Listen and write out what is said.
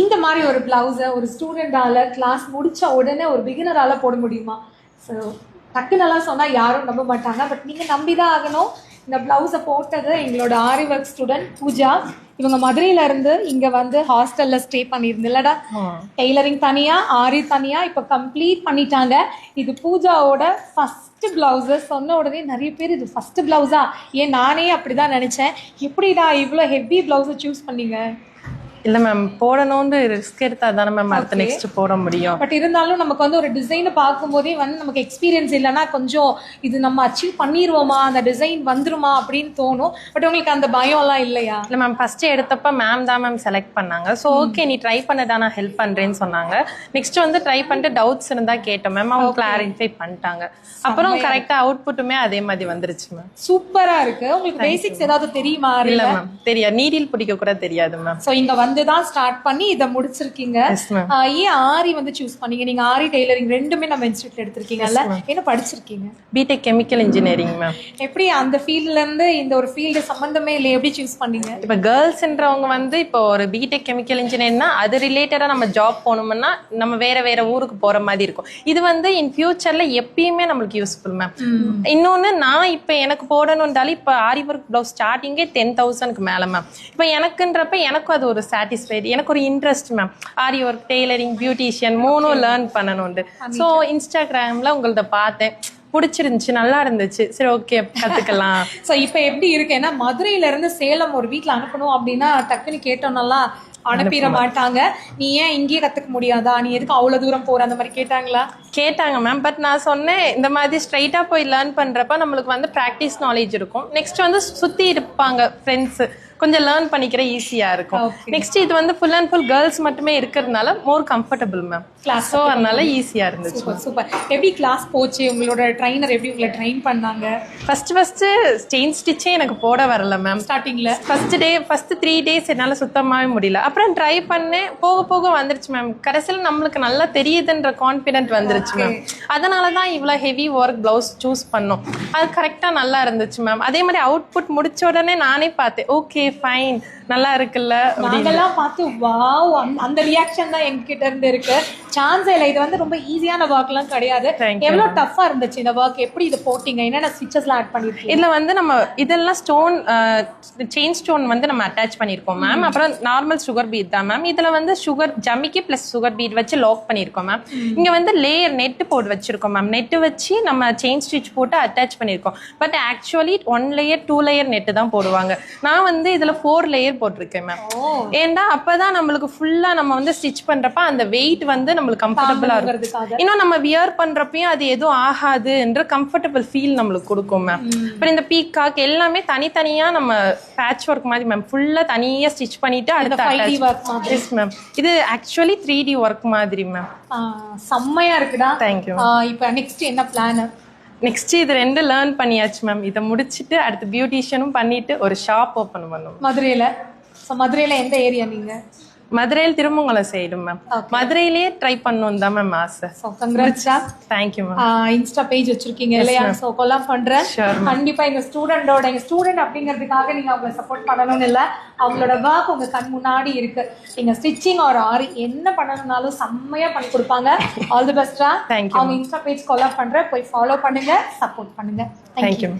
இந்த மாதிரி ஒரு பிளவுஸை ஒரு ஸ்டூடெண்டால கிளாஸ் முடிச்ச உடனே ஒரு பிகினரால போட முடியுமா? ஸோ டக்குனெல்லாம் சொன்னா யாரும் நம்ப மாட்டாங்க. பட் நீங்க நம்பிதான் ஆகணும். இந்த பிளவுஸை போட்டது எங்களோட ஆரி ஒர்க் ஸ்டூடெண்ட் பூஜா. இவங்க மதுரையில இருந்து இங்க வந்து ஹாஸ்டல்ல ஸ்டே பண்ணியிருந்தில்லடா டெய்லரிங் தனியா ஆரி தனியா இப்போ கம்ப்ளீட் பண்ணிட்டாங்க. இது பூஜாவோட ஃபர்ஸ்ட் பிளவுஸு சொன்ன உடனே நிறைய பேர் இது ஃபர்ஸ்ட் பிளவுஸா ஏன் நானே அப்படிதான் நினைச்சேன். எப்படிடா இவ்வளோ ஹெவி பிளவுஸை சூஸ் பண்ணீங்க? இல்ல மேம் போடணும்னு ரிஸ்க் எடுத்தா தானே மேம் அடுத்த நெக்ஸ்ட் போட முடியும். பட் இருந்தாலும் நமக்கு வந்து ஒரு டிசைனை பார்க்கும்போதே வந்து நமக்கு எக்ஸ்பீரியன்ஸ் இல்லைன்னா கொஞ்சம் இது நம்ம அச்சீவ் பண்ணிடுவோமா அந்த டிசைன் வந்துருமா அப்படின்னு தோணும். பட் உங்களுக்கு அந்த பயம்லாம் இல்லையா? இல்ல மேம் ஃபர்ஸ்ட் எடுத்தப்ப மேம் தான் மேம் செலக்ட் பண்ணாங்க. ஸோ ஓகே நீ ட்ரை பண்ணதா நான் ஹெல்ப் பண்றேன்னு சொன்னாங்க. நெக்ஸ்ட் வந்து ட்ரை பண்ணிட்டு டவுட்ஸ் இருந்தா கேட்டோம் மேம் அவங்க கிளாரிஃபை பண்ணிட்டாங்க. அப்புறம் கரெக்டா அவுட்புட்டுமே அதே மாதிரி வந்துருச்சு மேம் சூப்பரா இருக்கு. உங்களுக்கு பேசிக்ஸ் ஏதாவது தெரியுமா இல்ல மேம் தெரியாது. நீடில் பிடிக்க கூட தெரியாது மேம் ஸோ இங்க வந்து தான் ஸ்டார்ட் பண்ணி இதை முடிச்சிருக்கீங்க. ஏன் ஆரி வந்து சூஸ் பண்ணீங்க? நீங்க ஆரி டெய்லரிங் ரெண்டுமே நம்ம இன்ஸ்டியூட்ல எடுத்திருக்கீங்கல்ல என்ன படிச்சிருக்கீங்க? பிடெக் கெமிக்கல் இன்ஜினியரிங் மேம் எப்படி அந்த ஃபீல்ட்ல இருந்து இந்த ஒரு ஃபீல்டு சம்பந்தமே இல்லை எப்படி சூஸ் பண்ணீங்க? இப்போ கேர்ள்ஸ்ன்றவங்க வந்து இப்போ ஒரு பிடெக் கெமிக்கல் இன்ஜினியர்னா அது ரிலேட்டடாக நம்ம ஜாப் போகணும்னா நம்ம வேற வேற ஊருக்கு போற மாதிரி இருக்கும். இது வந்து இன் ஃபியூச்சர்ல எப்பயுமே நம்மளுக்கு யூஸ்ஃபுல் மேம் இன்னொன்று நான் இப்போ எனக்கு போடணுன்றாலும் இப்போ ஆரி ஒர்க் ப்ளவுஸ் ஸ்டார்டிங்கே டென் தௌசண்ட்க்கு மேலே மேம் இப்போ எனக்குன்றப்ப எனக்கும் அது ஒரு சாட்டிஸ்ஃபைடு எனக்கு ஒரு interest ma'am aari work tailoring beautician மூணும் லேர்ன் பண்ணணும்னு ஸோ இன்ஸ்டாகிராமில் உங்கள்த பார்த்தேன். பிடிச்சிருந்துச்சு நல்லா இருந்துச்சு. சரி ஓகே கற்றுக்கலாம் ஸோ இப்போ எப்படி இருக்கு? ஏன்னா மதுரையில இருந்து சேலம் ஒரு வீட்ல அனுப்பணும் அப்படின்னா டக்குன்னு கேட்டோம்னாலாம் அனுப்பிட மாட்டாங்க. நீ ஏன் இங்கேயே கத்துக்க முடியாதா? நீ எதுக்கு அவ்வளவு தூரம் போற? அந்த மாதிரி கேட்டாங்களா? கேட்டாங்க மேம் பட் நான் சொன்னேன் இந்த மாதிரி ஸ்ட்ரைட்டாக போய் லேர்ன் பண்ணுறப்ப நம்மளுக்கு வந்து ப்ராக்டிஸ் நாலேஜ் இருக்கும். நெக்ஸ்ட் வந்து சுற்றி இருப்பாங்க ஃப்ரெண்ட்ஸு கொஞ்சம் லேர்ன் பண்ணிக்கிற ஈஸியாக இருக்கும். நெக்ஸ்ட் இது வந்து ஃபுல் அண்ட் ஃபுல் கேர்ள்ஸ் மட்டுமே இருக்கிறதுனால more comfortable ma'am Class so அதனால ஈஸியாக இருந்துச்சு சூப்பர் சூப்பர் எப்படி கிளாஸ் போச்சு? உங்களோட ட்ரைனர் எப்படி உங்களை ட்ரெயின் பண்ணாங்க? ஃபர்ஸ்ட் ஃபர்ஸ்ட் செயின் ஸ்டிச்சே எனக்கு போட வரல மேம் ஸ்டார்டிங்ல first day first three days என்னால் சுத்தமாகவே முடியல. அப்புறம் ட்ரை பண்ணேன். போக போக வந்துருச்சு மேம் கடைசியில் நம்மளுக்கு நல்லா தெரியுதுன்ற கான்ஃபிடென்ட் வந்துருச்சு மேம் அதனால தான் இவ்வளோ ஹெவி ஒர்க் ப்ளவுஸ் சூஸ் பண்ணோம். அது கரெக்டாக நல்லா இருந்துச்சு மேம் அதே மாதிரி அவுட்புட் முடிச்ச உடனே நானே பார்த்தேன். ஓகே ஃபைன் நல்லா இருக்குல்ல? நாங்கெல்லாம் பார்த்து வாவ் அந்த ரியாக்ஷன் தான் எங்ககிட்ட இருந்து இருக்கு. சான்ஸே இல்லை இது வந்து ரொம்ப ஈஸியான ஒர்க்லாம் கிடையாது. Thank you, எவ்வளவு டஃபா இருந்துச்சு இந்த ஒர்க் எப்படி இது போட்டீங்க? என்னென்ன ஸ்டிச்சஸ்லாம் ஆட் பண்ணிருக்கீங்க? இதுல வந்து நம்ம இதெல்லாம் ஸ்டோன் செயின் ஸ்டோன் வந்து நம்ம அட்டாச் பண்ணியிருக்கோம் மேம் அப்புறம் நார்மல் சுகர் பீட் தான் மேம் இதுல வந்து சுகர் ஜமிக்கி பிளஸ் சுகர் பீட் வச்சு லாக் பண்ணியிருக்கோம் மேம் இங்க வந்து லேயர் நெட் போட்டு வச்சிருக்கோம் மேம் நெட் வச்சு நம்ம செயின் ஸ்டிச் போட்டு அட்டாச் பண்ணியிருக்கோம் but actually one layer two layer net தான் போடுவாங்க. நான் வந்து இதுல ஃபோர் லேயர் போட்டிருக்கேன் மேம் ஏன்டா அப்பதான் நம்மளுக்கு ஃபுல்லா நம்ம வந்து ஸ்டிச் பண்றப்ப அந்த வெயிட் வந்து நம்மளுக்கு கம்ஃபர்டபுளா இருக்கும். இன்னும் நம்ம வியர் பண்றப்பயும் அது எதுவும் ஆகாதுன்ற கம்ஃபர்டபுள் ஃபீல் நம்மளுக்கு கொடுக்கும் மேம் அப்புறம் இந்த பீக்காக் எல்லாமே தனித்தனியா நம்ம பேட்ச் ஒர்க் மாதிரி மேம் ஃபுல்லா தனியா ஸ்டிச் பண்ணிட்டு அடுத்து 5D work மாதிரி. எஸ் மேம் இது ஆக்சுவலி த்ரீ டி ஒர்க் மாதிரி மேம் செம்மையா இருக்குடா. தேங்க்யூ இப்ப நெக்ஸ்ட் என்ன பிளான் நெக்ஸ்ட் இது ரெண்டு லேர்ன் பண்ணியாச்சு மேம் இதை முடிச்சிட்டு அடுத்து பியூட்டிஷியனும் பண்ணிட்டு ஒரு ஷாப் ஓப்பன் பண்ணோம் மதுரையில. ஸோ மதுரையில எந்த ஏரியா நீங்க? மதுரையில் திருமங்கலம் சைடு மேம் மதுரையிலேயே ட்ரை பண்ணணும் தான் மேம் ஆசை. கங்க்ராட்ஸா thank you ma'am insta page வச்சிருக்கீங்க இல்லையா? ஸோ கொல்லாம் பண்றேன். Sure, கண்டிப்பா எங்க ஸ்டூடெண்டோட எங்க ஸ்டூடெண்ட் அப்படிங்கிறதுக்காக நீங்க அவங்கள சப்போர்ட் பண்ணணும்னு இல்ல. அவங்களோட ஒர்க் உங்க கண் முன்னாடி இருக்கு. நீங்க ஸ்டிச்சிங் ஒரு ஆரி என்ன பண்ணணும்னாலும் செம்மையா பண்ணி கொடுப்பாங்க. ஆல் தி பெஸ்டா அவங்க இன்ஸ்டா பேஜ் கொல்லாம் பண்ற போய் ஃபாலோ பண்ணுங்க சப்போர்ட் பண்ணுங்க. தேங்க்யூ